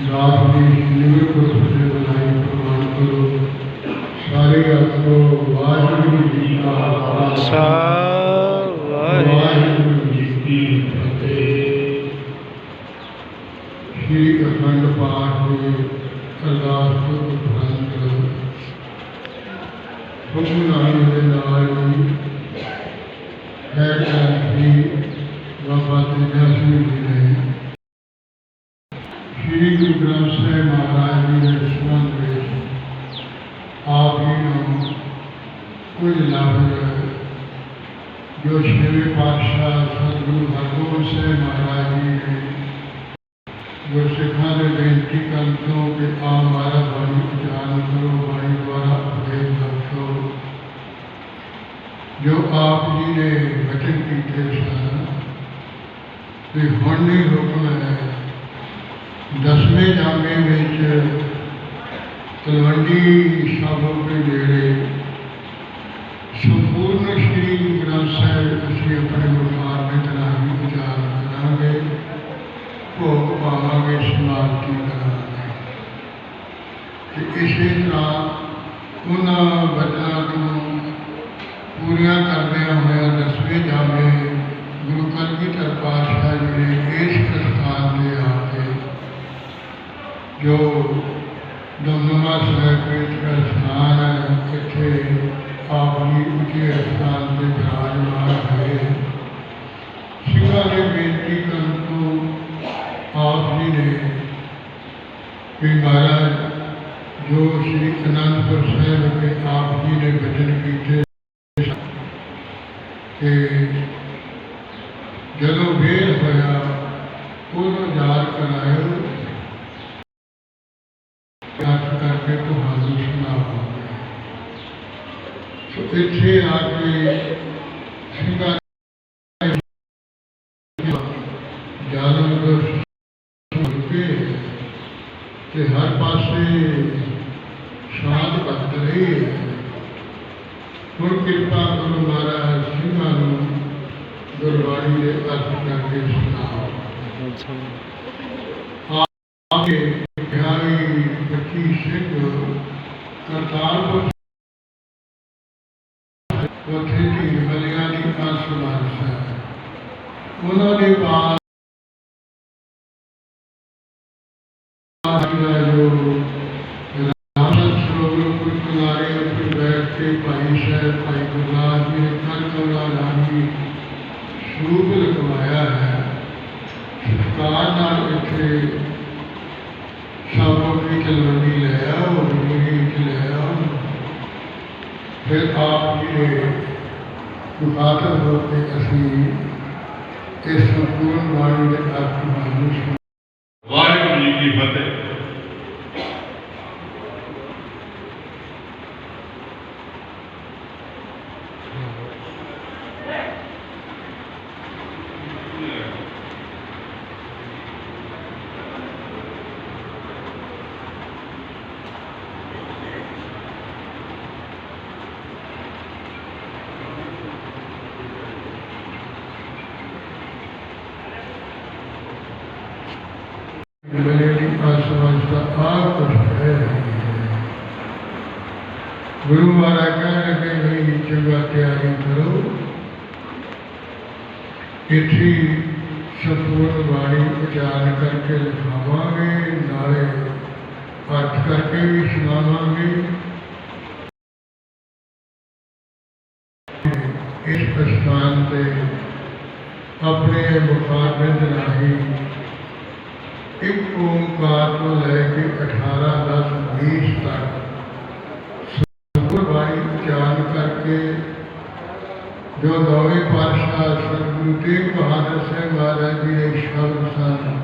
جو آپ نے کو سوچے بنائی فرمان کرو سارے آپ کو واحد جی کا واحد جی کی فتح شری اخنڈ پاٹ میں سردار کو فرمان کرو حکم نام کے نال ہے کہ وفات جیسی بھی نہیں شری گرو گرنتھ صاحب مہاراج جی نے سبند میں آپ ہی نے کچھ لفظ جو شیر پادشاہ سدگرو ہرگوند صاحب مہاراج جی نے جو سکھا نے بےنتی کرتے ہو کہ آپ ہمارا بھائی اچارن کرو بھائی دوارا اپدیش رکھو جو آپ جی نے بچن کیتے سن ہوں حکم ہے ਦਸਵੇਂ ਜਾਮੇ ਵਿੱਚ ਤਲਵੰਡੀ ਸਾਬੋ ਦੇ ਨੇੜੇ ਸੰਪੂਰਨ ਸ਼੍ਰੀ ਗ੍ਰੰਥ ਸਾਹਿਬ ਅਸੀਂ ਆਪਣੇ ਮੁਖਾਰਬਿੰਦ ਰਾਹੀਂ ਵਿਚਾਰ ਕਰਾਂਗੇ, ਭੋਗ ਪਾਵਾਂਗੇ, ਸਮਾਪਤੀ ਕਰਾਂਗੇ। ਤੇ ਇਸੇ ਤਰ੍ਹਾਂ ਉਹਨਾਂ ਬਚਨਾਂ ਨੂੰ ਪੂਰੀਆਂ ਕਰਦਿਆਂ ਹੋਇਆ جو دمدما شہر پیٹ کا اسنان ہے اتنے آپ نے اچھے اسنان سے مار ہے شکا نے بیٹی کرن تو آپ جی نے کہ مہاراج جو شری آنندپور صاحب کے آپ جی نے بھجن کی کیتے کہ جدو ویل ہوا ادو یاد کرائے ਯਾਦ ਕਰਕੇ ਤੁਹਾਨੂੰ ਸੁਣਾਵਾਂਗੇ ਸੋ ਇੱਥੇ ਆ ਕੇ ਸਿੰਘਾਂ ਜਾਲਮ ਕੇ ਤੇ ਹਰ ਪਾਸੇ ਸ਼ਾਂਤ ਬਖਤ ਰਹੀ। ਹੈ ਹੁਣ ਕਿਰਪਾ ਗੁਰੂ ਮਹਾਰਾਜ ਸਿੰਘਾਂ ਨੂੰ ਗੁਰਬਾਣੀ ਦੇ ਅਰਥ ਕਰਕੇ ਸੁਣਾਓ। ਆਗੇ مٹی سے جو کرتارپور وہ کھیتی ملیالی کانسولار صاحب انہوں نے بعد شروع لگوایا ہے۔ کلونی لے آؤ اور کی لے آؤ پھر آپ کے مخاطب ہوتے اسی اس سمپورن بانی والی آپ کی مانوس ਆਸਵਾਸ ਹੈ। ਗੁਰੂ ਮਹਾਰਾਜ ਕਹਿਣ ਲੱਗੇ ਵੀ ਚੰਗਾ ਤਿਆਰੀ ਕਰੋ। ਇੱਥੇ ਸੰਪੂਰਨ ਬਾਣੀ ਉਚਾਰਨ ਕਰਕੇ ਲਿਖਾਵਾਂਗੇ, ਨਾਲੇ ਅਰਥ ਕਰਕੇ ਵੀ ਸੁਣਾਵਾਂਗੇ। ਇਸ ਸਥਾਨ ਤੇ ਆਪਣੇ ਮੁਖਾਰਬਿੰਦ ਰਾਹੀਂ ان قومکار کو لے کے اٹھارہ دس بیس تک سپروائز جان کر کے جو دورے پاشا سرگو تیگ بہادر صاحب مہاراج جی شرم سن